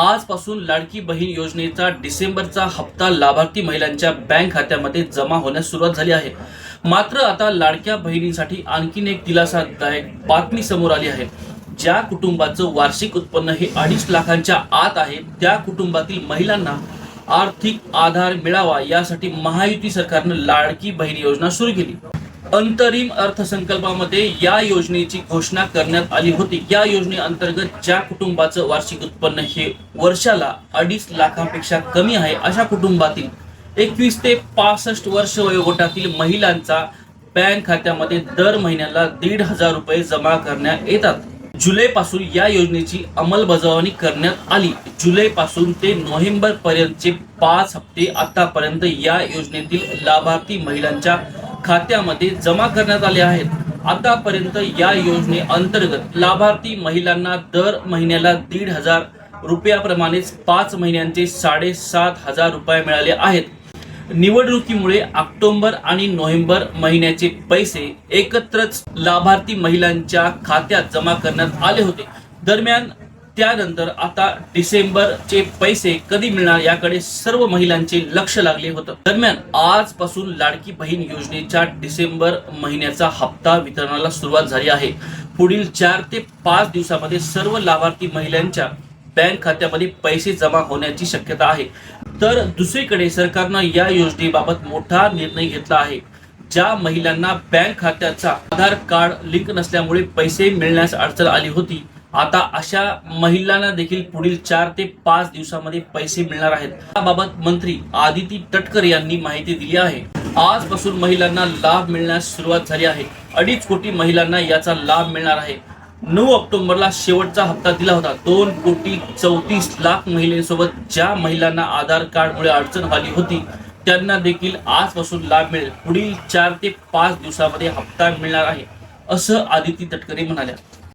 आजपासून लाडकी बहीण योजनेचा डिसेंबरचा हप्ता लाभार्थी महिलांच्या बँक खात्यामध्ये जमा होण्यास सुरुवात झाली आहे. मात्र आता लाडक्या बहिणींसाठी आणखीन एक दिलासादायक बातमी समोर आली आहे. ज्या कुटुंबाचं वार्षिक उत्पन्न हे अडीच लाखांच्या आत आहे त्या कुटुंबातील महिलांना आर्थिक आधार मिळावा यासाठी महायुती सरकारनं लाडकी बहीण योजना सुरू केली. अंतरिम अर्थसंकल्पामध्ये या योजनेची घोषणा करण्यात आली होती. या योजनेअंतर्गत ज्या कुटुंबाचं वार्षिक उत्पन्न हे वर्षाला अडीच लाखापेक्षा कमी आहे अशा कुटुंबातील एकवीस ते पासष्ट वर्ष वयोगटातील महिलांचा बँक खात्यामध्ये दर महिन्याला दीड हजार रुपये जमा करण्यात येतात. जुलै पासून या योजनेची अंमलबजावणी करण्यात आली. जुलै पासून ते नोव्हेंबर पर्यंतचे पाच हप्ते आतापर्यंत या योजनेतील लाभार्थी महिलांच्या खात्यामध्ये जमा करण्यात आले आहेत. आतापर्यंत या योजने अंतर्गत लाभार्थी महिलांना दर महिन्याला दीड हजार रुपयाप्रमाणेच पाच महिन्यांचे साडेसात हजार रुपये मिळाले आहेत. निवडणुकीमुळे ऑक्टोबर आणि नोव्हेंबर महिन्याचे पैसे एकत्रच लाभार्थी महिलांच्या खात्यात जमा करण्यात आले होते. दरम्यान त्यानंतर आता डिसेंबरचे पैसे कधी मिळणार याकडे सर्व महिलांचे लक्ष लागले होतं. दरम्यान आजपासून लाडकी बहीण योजनेच्या डिसेंबर महिन्याचा हप्ता वितरणाला सुरुवात झाली आहे. पुढील चार ते पाच दिवसामध्ये सर्व लाभार्थी महिलांच्या बँक खात्यामध्ये पैसे जमा होण्याची शक्यता आहे. तर दुसरीकडे सरकारनं या योजनेबाबत मोठा निर्णय घेतला आहे. ज्या महिलांना बँक खात्याचा आधार कार्ड लिंक नसल्यामुळे पैसे मिळण्यास अडचण आली होती आता अशा महिलांना देखील पुढील चार ते पाच दिवसामध्ये पैसे मिळणार आहेत. याबाबत मंत्री आदिती तटकर यांनी माहिती दिली आहे. आजपासून महिलांना लाभ मिळण्यास सुरुवात झाली आहे. अडीच कोटी महिलांना याचा लाभ मिळणार आहे. नऊ ऑक्टोबरला शेवटचा हप्ता दिला होता. दोन कोटी चौतीस लाख महिलांसोबत ज्या महिलांना आधार कार्डमुळे अडचण आली होती त्यांना देखील आजपासून लाभ मिळेल. पुढील चार ते पाच दिवसामध्ये हप्ता मिळणार आहे असं आदिती तटकरे म्हणाल्या.